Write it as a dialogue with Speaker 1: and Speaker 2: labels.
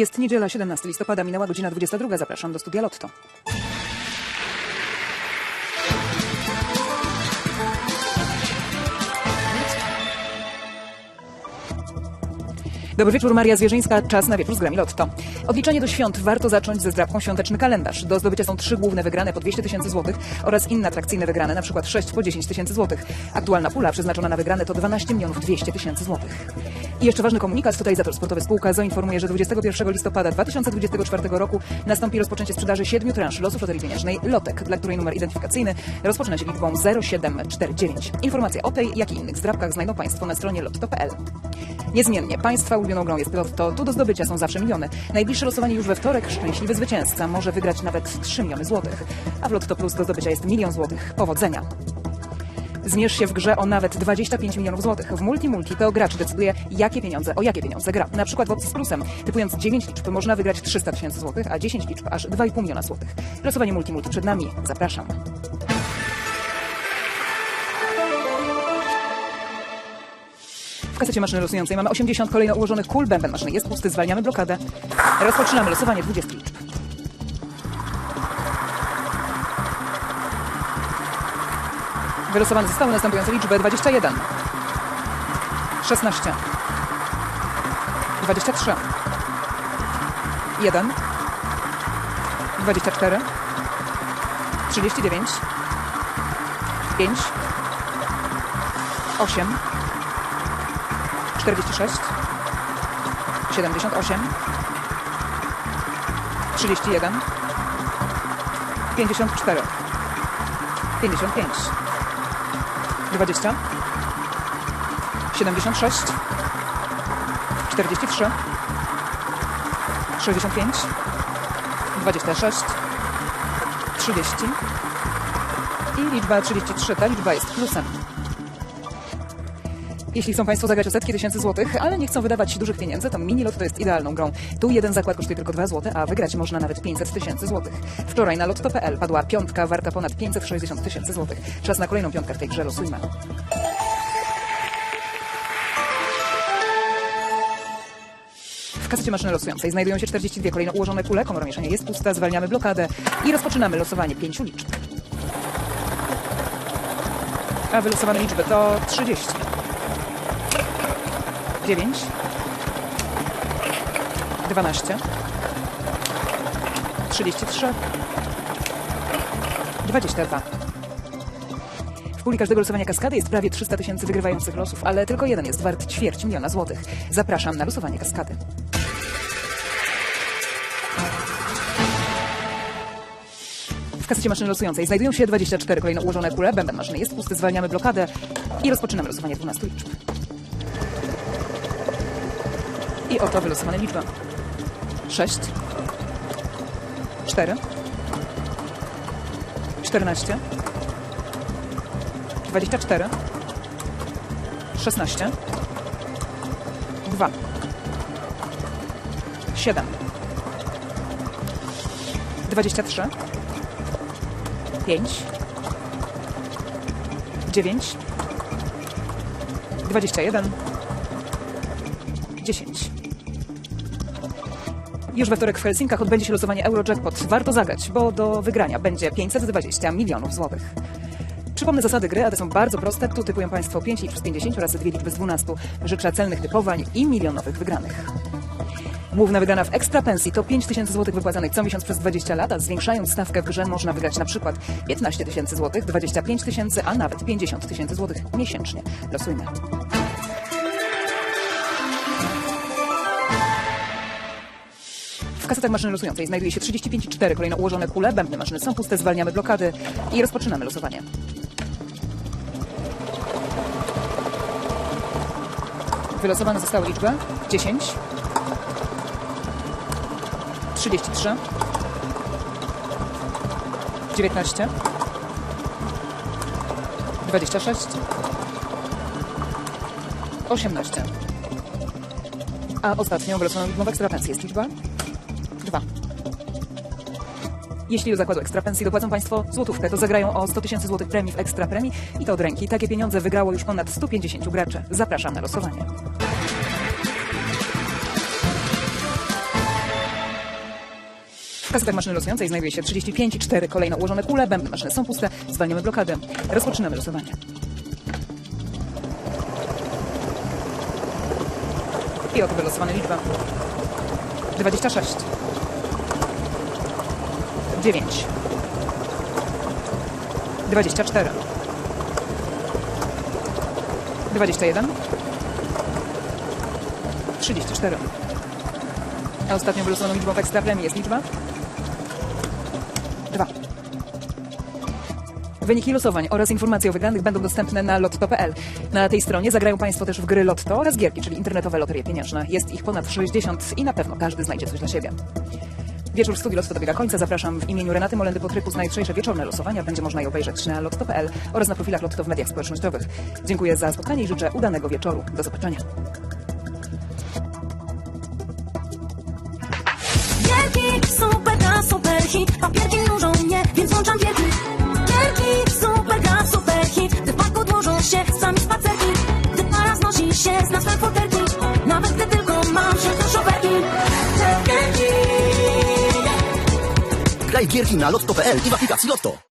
Speaker 1: Jest niedziela 17 listopada, minęła godzina 22. Zapraszam do studia Lotto. Dobry wieczór, Maria Zwierzyńska. Czas na wieczór z grami Lotto. Odliczenie do świąt warto zacząć ze zdrabką świąteczny kalendarz. Do zdobycia są trzy główne wygrane po 200 tysięcy złotych oraz inne atrakcyjne wygrane, na przykład 6 po 10 tysięcy złotych. Aktualna pula przeznaczona na wygrane to 12 milionów 200 tysięcy złotych. I jeszcze ważny komunikat. Totalizator sportowy spółka zoinformuje, że 21 listopada 2024 roku nastąpi rozpoczęcie sprzedaży siedmiu transz losów loterii pieniężnej Lotek, dla której numer identyfikacyjny rozpoczyna się liczbą 0749. Informacje o tej, jak i innych zdrabkach znajdą Państwo na stronie lotto.pl. Niezmiennie, Państwa ulubioną grą jest Lotto. Tu do zdobycia są zawsze miliony. Najbliższe losowanie już we wtorek. Szczęśliwy zwycięzca może wygrać nawet 3 miliony złotych. A w Lotto Plus do zdobycia jest milion złotych. Powodzenia! Zmierz się w grze o nawet 25 milionów złotych. W Multi Multi to gracz decyduje, jakie pieniądze, o jakie pieniądze gra. Na przykład w opcji z plusem, typując 9 liczb, można wygrać 300 tysięcy złotych, a 10 liczb aż 2,5 miliona złotych. Losowanie Multi Multi przed nami. Zapraszam. Kasecie maszyny losującej mamy 80 kolejno ułożonych kul. Bęben maszyny jest pusty, zwalniamy blokadę. Rozpoczynamy losowanie 20 liczb. Wylosowane zostały następujące liczby 21, 16, 23, 1, 24, 39, 5, 8, 46, 78, 31, 54, 55, 20, 76, 43, 65, 26, 30 i liczba 33. Ta liczba jest plusem. Jeśli chcą Państwo zagrać o setki tysięcy złotych, ale nie chcą wydawać dużych pieniędzy, to mini lot to jest idealną grą. Tu jeden zakład kosztuje tylko 2 zł, a wygrać można nawet 500 tysięcy złotych. Wczoraj na lotto.pl padła piątka warta ponad 560 tysięcy złotych. Czas na kolejną piątkę w tej grze losujmy. W kasecie maszyny losującej znajdują się 42 kolejno ułożone kule, komora mieszania jest pusta, zwalniamy blokadę i rozpoczynamy losowanie pięciu liczb. A wylosowane liczby to 30. 9 12 33 22 W puli każdego losowania kaskady jest prawie 300 tysięcy wygrywających losów, ale tylko jeden jest wart ćwierć miliona złotych. Zapraszam na losowanie kaskady. W kasecie maszyny losującej znajdują się 24 kolejno ułożone kule. Bęben maszyny jest pusty, zwalniamy blokadę i rozpoczynamy losowanie 12 liczb. I oto wylosowane liczby. 6, 4, 14, 24, 16, 2, 7, 23, 5, 9, 21, 10. Już we wtorek w Helsinkach odbędzie się losowanie Eurojackpot. Warto zagrać, bo do wygrania będzie 520 milionów złotych. Przypomnę zasady gry, a te są bardzo proste. Tu typują Państwo 5 liczb z 50 oraz dwie liczby z 12. Życzę celnych typowań i milionowych wygranych. Główna wygrana w ekstra pensji to 5 tysięcy złotych wypłacanych co miesiąc przez 20 lat, a zwiększając stawkę w grze można wygrać na przykład 15 tysięcy złotych, 25 tysięcy, a nawet 50 tysięcy złotych miesięcznie. Losujmy. Kasetach maszyny losującej znajduje się 35,4 kolejno ułożone kule. Bębny maszyny są puste, zwalniamy blokady i rozpoczynamy losowanie. Wylosowane zostały liczby. 10, 33, 19, 26, 18. A ostatnią wylosowaną liczbą w ekstrapensji jest liczba 2. Jeśli do zakładu ekstrapensji dopłacą Państwo złotówkę, to zagrają o 100 tysięcy złotych premii w ekstra premii i to od ręki. Takie pieniądze wygrało już ponad 150 graczy. Zapraszam na losowanie. W kasetach maszyny losującej znajduje się 35 i 4 kolejno ułożone kule, bębny maszyny są puste, zwalniamy blokadę. Rozpoczynamy losowanie. I oto wylosowane liczby. 26 9 24 21 34 A ostatnią wylosowaną liczbą w ekstrapremii jest liczba 2 Wyniki losowań oraz informacje o wygranych będą dostępne na lotto.pl. Na tej stronie zagrają Państwo też w gry Lotto oraz gierki, czyli internetowe loterie pieniężne. Jest ich ponad 60 i na pewno każdy znajdzie coś dla siebie. Wieczór w studiu Lotto dobiega końca. Zapraszam w imieniu Renaty Molendy Potrykus na jutrzejsze wieczorne losowania. Będzie można je obejrzeć na lotto.pl oraz na profilach Lotto w mediach społecznościowych. Dziękuję za spotkanie i życzę udanego wieczoru. Do zobaczenia.
Speaker 2: Wielki, super, super hit Papierki mnie, więc włączam Wielki,
Speaker 3: Graj w gierki na lotto.pl i w aplikacji Lotto.